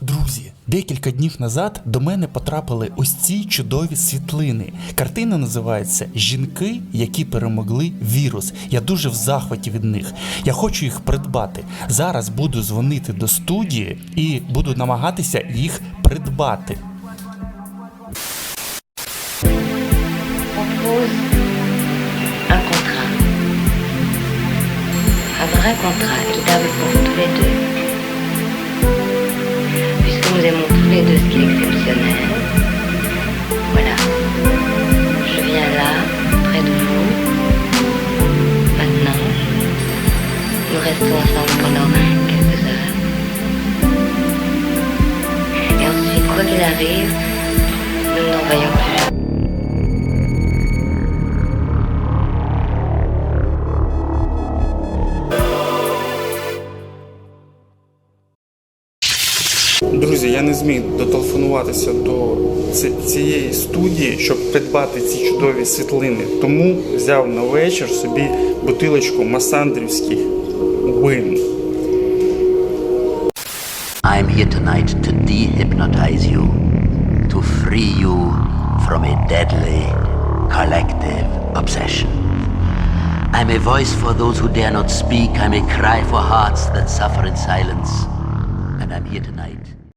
Друзі, декілька днів назад до мене потрапили ось ці чудові світлини. Картина називається Жінки, які перемогли вірус. Я дуже в захваті від них. Я хочу їх придбати. Зараз буду дзвонити до студії і буду намагатися їх придбати. un contrat. Un pour tous les deux. Deux ce qui est exceptionnel. Voilà. Je viens là, près de vous. Maintenant. Nous restons ensemble pendant quelques heures. Et ensuite, quoi qu'il arrive, nous ne nous voyons plus Друзі, я не зміг дотелефонуватися до цієї студії, щоб придбати ці чудові світлини. Тому взяв на вечір собі бутилочку масандрівських вин. I'm here tonight to dehypnotize you, to free you from a deadly collective obsession. I'm a voice for those who dare not speak. I'm a cry for hearts that suffer in silence. I'm here tonight.